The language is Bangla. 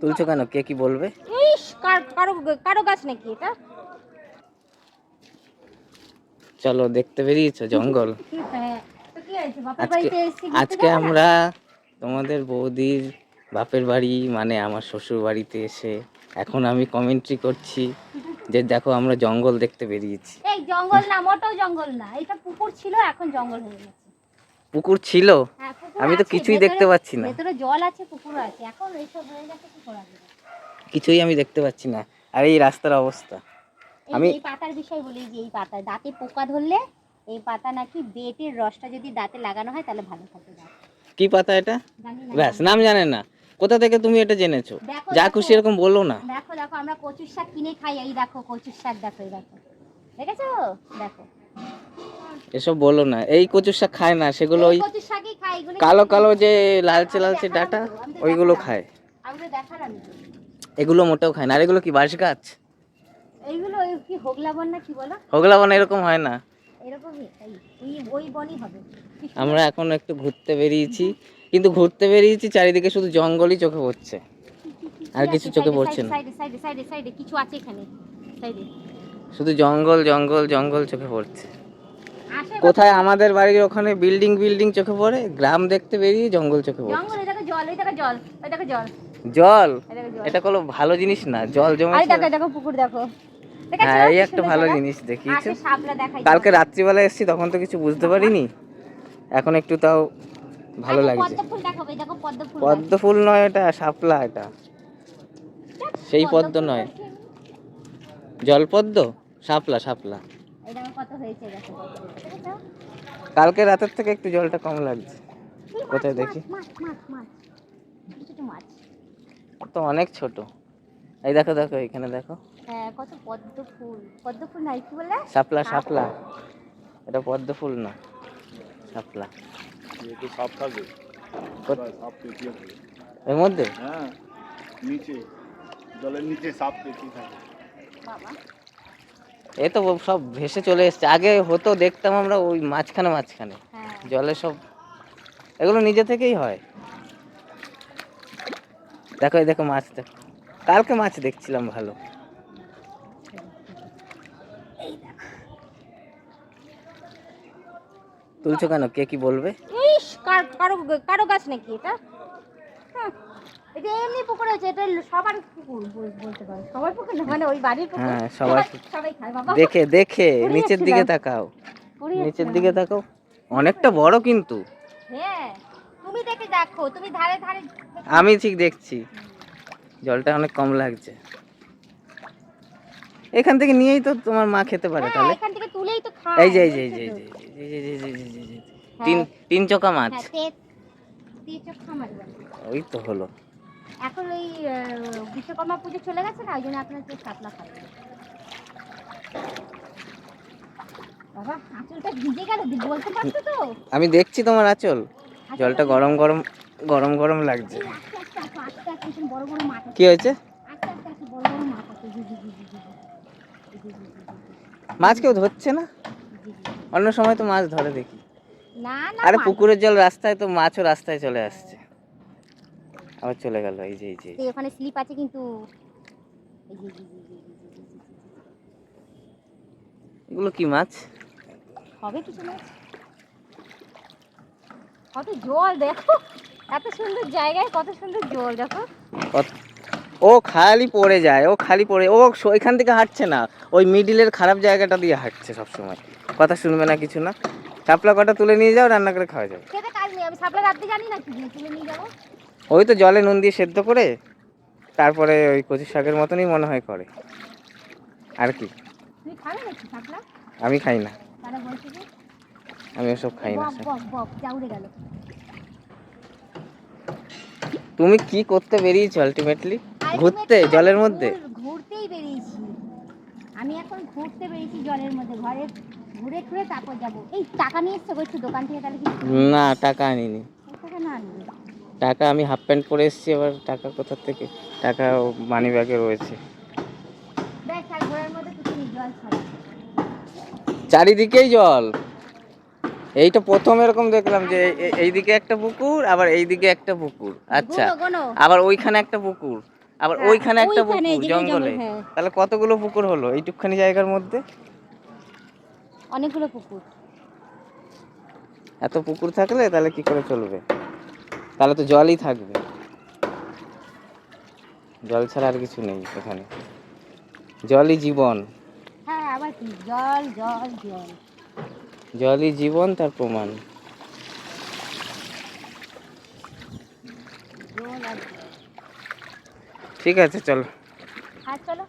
তুলছো কেন? কে কি বলবে? ইস কারও কারও গাছ নাকি এটা? চলো দেখতে বেরিয়েছো জঙ্গল? হ্যাঁ আজকে আমরা তোমাদের বৌদির বাপের বাড়ি মানে আমার শ্বশুর বাড়িতে এসে এখন আমি কমেন্ট্রি করছি যে দেখো আমরা জঙ্গল দেখতে বেরিয়েছি। এই জঙ্গল না মোটেও জঙ্গল না। এটা পুকুর ছিল এখন জঙ্গল হয়ে গেছে। পুকুর ছিল হ্যাঁ আমি তো কিছুই দেখতে পাচ্ছি না। ভেতরে জল আছে পুকুর আছে। এখন এইসব হয়ে গেছে কি করা যাবে? কিছুই আমি দেখতে পাচ্ছি না। আর এই রাস্তার অবস্থা। আমি- এই পাতার বিষয় বলি যে এই পাতা দাঁতে পোকা ধরলে এই পাতা নাকি বেটের রসটা যদি দাঁতে লাগানো হয় তাহলে ভালো থাকে কি পাতা এটা? ব্যাস নাম জানেন না। কোথা থেকে তুমি এটা জেনেছো? যা খুশি এরকম বলো না। দেখো দেখো আমরা কচুর শাক কিনে খাই এই দেখো কচুর শাক দেখো এই দেখো। দেখেছ? দেখো। এসব বলো না। এই কচুর শাক খায় না সেগুলো ওই কালো কালো যে লালচে লালচে ডাটা ওইগুলো খায়। এগুলো মোটেও খায় না। আর এগুলো কি বাঁশ গাছ? এইগুলো কি হোগলা বন না কি বলো? হোগলা বন এরকম হয় না। এরকমই ওই ওই বনই হবে। আমরা এখন একটু ঘুরতে বেরিয়েছি কিন্তু ঘুরতে বেরিয়েছি চারিদিকে শুধু জঙ্গলই চোখে পড়ছে। আর কিছু চোখে পড়ছে না। সাইডে সাইডে সাইডে সাইডে কিছু আছে এখানে। সাইডে। শুধু জঙ্গল জঙ্গল জঙ্গল চোখে পড়ছে। কোথায় আমাদের বাড়ির ওখানে বিল্ডিং বিল্ডিং চোখে পড়ে গ্রাম দেখতে বেরিয়ে জঙ্গল চোখে পড়ছে জঙ্গল দেখো জল দেখো জল দেখো জল। জল? এটা কোনো ভালো জিনিস না জল আরে জমেছে। দেখো দেখো পুকুর দেখো। হ্যাঁ এই একটা ভালো জিনিস দেখিয়েছো। কালকে রাত্রিবেলা এসেছি তখন তো কিছু বুঝতে পারিনি। এখন একটু তাও ভালো লাগছে। পদ্ম ফুল নয় এটা শাপলা এটা। সেই পদ্ম নয়। জলপদ্ম? শাপলা শাপলা হয়েছে কালকে রাতের থেকে একটু জলটা কম লাগছে। কোথায় দেখি? মাছ মাছ মাছ ছোট ছোট মাছ। তো অনেক ছোট। এই দেখো দেখো এখানে দেখো। হ্যাঁ কত পদ্ম ফুল। পদ্ম ফুল নাই কি বলে? শাপলা শাপলা। এটা পদ্ম ফুল না শাপলা। একটু সাপ এর মধ্যে? হ্যাঁ নিচে। জলের নিচে সাপ পেঁচিয়ে থাকে বাবা। এ তো সব ভেসে চলে এসছে। আগে হতো দেখতাম আমরা ওই মাঝখানে মাঝখানে। হ্যাঁ। জলে সব এগুলো নিজে থেকেই হয়। দেখো এই দেখো মাছ দেখো। কালকে মাছ দেখছিলাম ভালো। তুলছো কেন? কে কি বলবে? ইস কার কারও কারও গাছ নাকি এটা? এটা এমনি পুকুর আছে এটা সবার পুকুর বলতে পারো সবার পুকুর না মানে ওই বাড়ির পুকুর হ্যাঁ, সবার সবাই- সবাই খায় বাবা দেখে দেখে নিচের দিকে তাকাও নিচের দিকে তাকাও অনেকটা বড় কিন্তু হ্যাঁ তুমি দেখে দেখো তুমি ধারে ধারে আমি ঠিক দেখছি জলটা অনেক কম লাগছে এখান থেকে নিয়েই তো তোমার মা খেতে পারে হ্যাঁ, তাহলে এখান থেকে তুলেই তো খায় এই যে এই যে এই যে এই যে এই যে, এই যে, এই যে, এই যে, এই যে, এই যে, হ্যাঁ। তিন তিন চোকা মাছ হ্যাঁ ওই তো হলো এখন ওই বিশ্বকর্মা পুজো চলে গেছে না? ওই জন্য আপনার একটু কাতলা খাবে। বাবা আঁচলটা ভিজে গেল বলতে পারছ তো? আমি দেখছি তোমার আঁচল। আচ্ছা, জলটা আচ্ছা। গরম গরম গরম গরম লাগছে। কি হয়েছে? মাছ কেউ ধরছে না? অন্য সময় তো মাছ ধরে দেখি। আরে পুকুরের জল রাস্তায় তো মাছও রাস্তায় চলে আসছে। আবার চলে গেল এই যে এই যে। এই ওখানে স্লিপ আছে কিন্তু। এগুলো কি মাছ? হবে কিছু মাছ? কত জল দেখো। এত সুন্দর জায়গায় কত সুন্দর জল দেখো। ও খালি পড়ে যায় ও খালি পড়ে ও এখান থেকে হাঁটছে না। ওই মিডিলের খারাপ জায়গাটা দিয়ে হাঁটছে সবসময়। কথা শুনবে না কিছু না। চাপলা কটা তুলে নিয়ে যাও রান্না করে খাওয়া যাবে। আমি রাখতে জানি না তুলে নিয়ে যাব। ওই তো জলে নুন দিয়ে সেদ্ধ করে তারপরে ওই কচু শাকের মতনই মনে হয় করে। আর কি? আমি খাই না। আমি ওসব খাই না তুমি কি করতে বেরিয়েছো আলটিমেটলি ঘুরতে জলের মধ্যে? ঘুরতেই বেরিয়েছি। আমি এখন ঘুরতে বেরিয়েছি জলের মধ্যে। ঘরে ঘুরে ঘুরে তারপর যাব। এই টাকা নিয়ে এসছো দোকান থেকে তাহলে না টাকা আনিনি। টাকা আমি হাফ প্যান্ট পরে এসেছি এবার টাকা কোথা থেকে? টাকা মানি ব্যাগে রয়েছে। চারিদিকেই জল। এইটা প্রথম এরকম দেখলাম যে এইদিকে একটা পুকুর আবার এইদিকে একটা পুকুর। আচ্ছা আবার ওইখানে একটা পুকুর আবার হ্যাঁ, ওইখানে একটা পুকুর জঙ্গলে হ্যাঁ। তাহলে কতগুলো পুকুর হলো এইটুকখানি জায়গার মধ্যে? অনেকগুলো পুকুর। এত পুকুর থাকলে তাহলে কি করে চলবে? তাহলে তো জলই থাকবে। জল ছাড়া আর কিছু নেই এখানে। জলই জীবন। হ্যাঁ আবার কি? জল জল জল। জলই জীবন তার প্রমাণ। ঠিক আছে চলো। হ্যাঁ চলো।